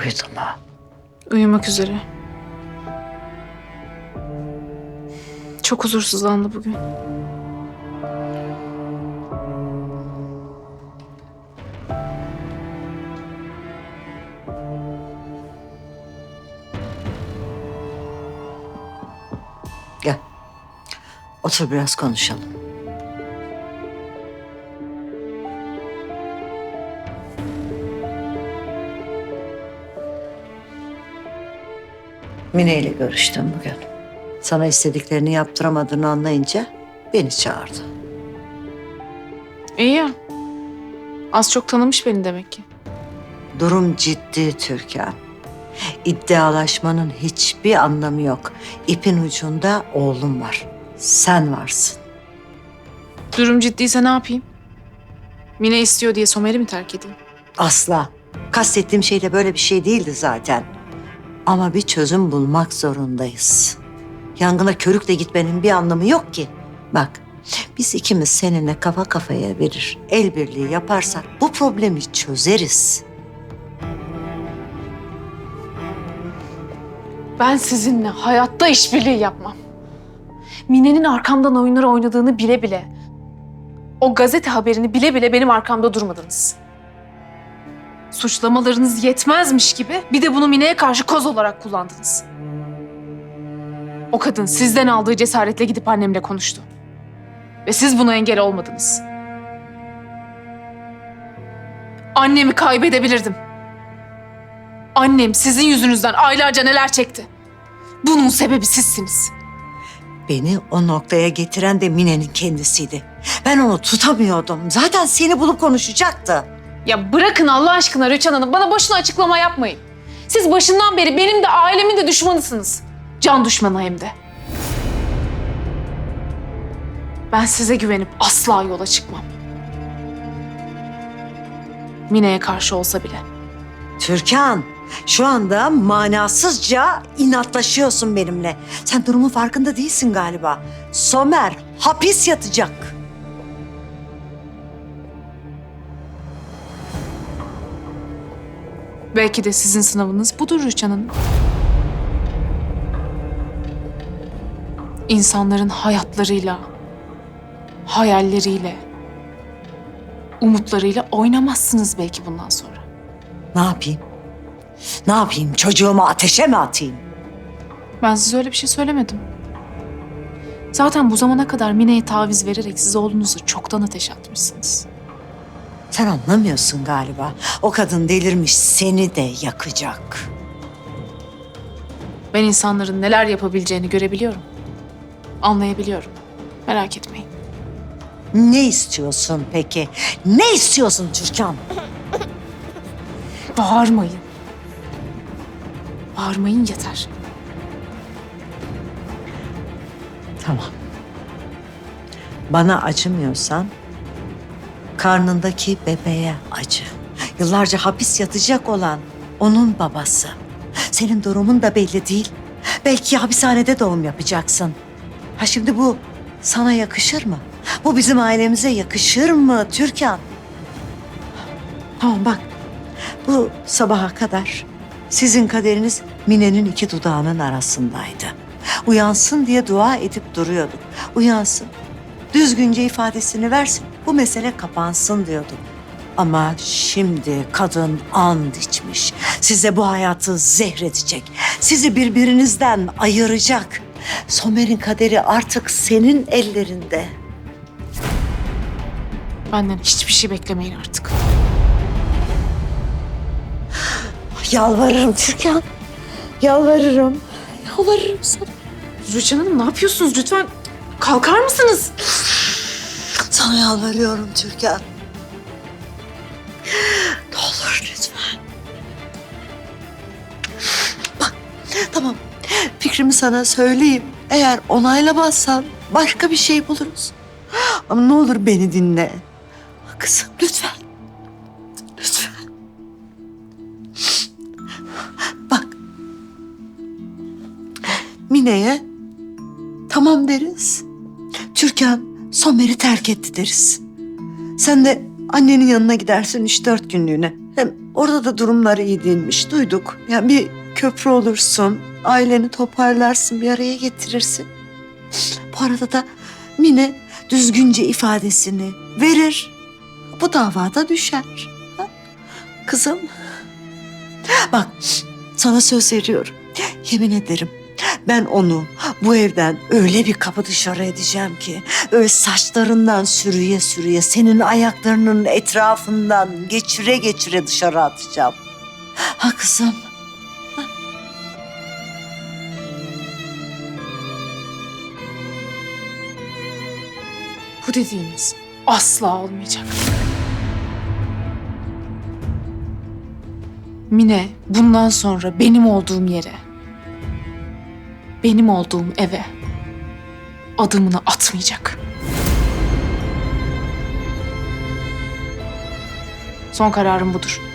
Uyudu mu? Uyumak üzere. Çok huzursuzlandı bugün. Gel. Otur biraz konuşalım. Mine ile görüştüm bugün. Sana istediklerini yaptıramadığını anlayınca beni çağırdı. İyi ya. Az çok tanımış beni demek ki. Durum ciddi Türkan. İddialaşmanın hiçbir anlamı yok. İpin ucunda oğlum var. Sen varsın. Durum ciddiyse ne yapayım? Mine istiyor diye Somer'i mi terk edeyim? Asla. Kastettiğim şey de böyle bir şey değildi zaten. Ama bir çözüm bulmak zorundayız. Yangına körükle gitmenin bir anlamı yok ki. Bak, biz ikimiz seninle kafa kafaya verir, el birliği yaparsak bu problemi çözeriz. Ben sizinle hayatta işbirliği yapmam. Mine'nin arkamdan oyunları oynadığını bile bile, o gazete haberini bile bile benim arkamda durmadınız. Suçlamalarınız yetmezmiş gibi bir de bunu Mine'ye karşı koz olarak kullandınız. O kadın sizden aldığı cesaretle gidip annemle konuştu. Ve siz buna engel olmadınız. Annemi kaybedebilirdim. Annem sizin yüzünüzden aylarca neler çekti. Bunun sebebi sizsiniz. Beni o noktaya getiren de Mine'nin kendisiydi. Ben onu tutamıyordum. Zaten seni bulup konuşacaktı. Ya bırakın Allah aşkına Rüçhan Hanım. Bana boşuna açıklama yapmayın. Siz başından beri benim de ailemin de düşmanısınız. Can düşmanı hem de. Ben size güvenip asla yola çıkmam. Mine'ye karşı olsa bile. Türkan, şu anda manasızca inatlaşıyorsun benimle. Sen durumun farkında değilsin galiba. Somer hapis yatacak. Belki de sizin sınavınız budur Rüçhan Hanım. İnsanların hayatlarıyla, hayalleriyle, umutlarıyla oynamazsınız belki bundan sonra. Ne yapayım? Ne yapayım? Çocuğumu ateşe mi atayım? Ben size öyle bir şey söylemedim. Zaten bu zamana kadar Mine'ye taviz vererek siz oğlunuzu çoktan ateşe atmışsınız. Sen anlamıyorsun galiba. O kadın delirmiş seni de yakacak. Ben insanların neler yapabileceğini görebiliyorum. Anlayabiliyorum. Merak etmeyin. Ne istiyorsun peki? Ne istiyorsun Türkan? Bağırmayın. Bağırmayın yeter. Tamam. Bana acımıyorsan karnındaki bebeğe acı. Yıllarca hapis yatacak olan onun babası. Senin durumun da belli değil. Belki hapishanede doğum yapacaksın. Ha şimdi bu sana yakışır mı? Bu bizim ailemize yakışır mı Türkan? Tamam bak. Bu sabaha kadar sizin kaderiniz Mine'nin iki dudağının arasındaydı. Uyansın diye dua edip duruyorduk. Uyansın. Düzgünce ifadesini versin. Bu mesele kapansın diyorduk. Ama şimdi kadın and içmiş. Size bu hayatı zehredecek. Sizi birbirinizden ayıracak. Somer'in kaderi artık senin ellerinde. Benden hiçbir şey beklemeyin artık. Yalvarırım Türkan. Yalvarırım. Yalvarırım sana. Rüçhan Hanım ne yapıyorsunuz? Lütfen kalkar mısınız? Sana yalvarıyorum Türkan. Ne olur lütfen. Bak tamam fikrimi sana söyleyeyim. Eğer onaylamazsan başka bir şey buluruz. Ama ne olur beni dinle. Kızım lütfen. Lütfen. Bak. Mine'ye tamam deriz. Türkan Somer'i terk etti deriz. Sen de annenin yanına gidersin üç dört günlüğüne. Hem orada da durumlar iyi değilmiş. Duyduk. Yani bir köprü olursun. Aileni toparlarsın. Bir araya getirirsin. Bu arada da Mine düzgünce ifadesini verir. Bu davada düşer. Ha? Kızım. Bak sana söz veriyorum. Yemin ederim ben onu bu evden öyle bir kapı dışarı edeceğim ki öyle saçlarından sürüye sürüye senin ayaklarının etrafından geçire geçire dışarı atacağım. Ha kızım. Bu dediğiniz asla olmayacak. Mine bundan sonra benim olduğum yere, benim olduğum eve adımını atmayacak. Son kararım budur.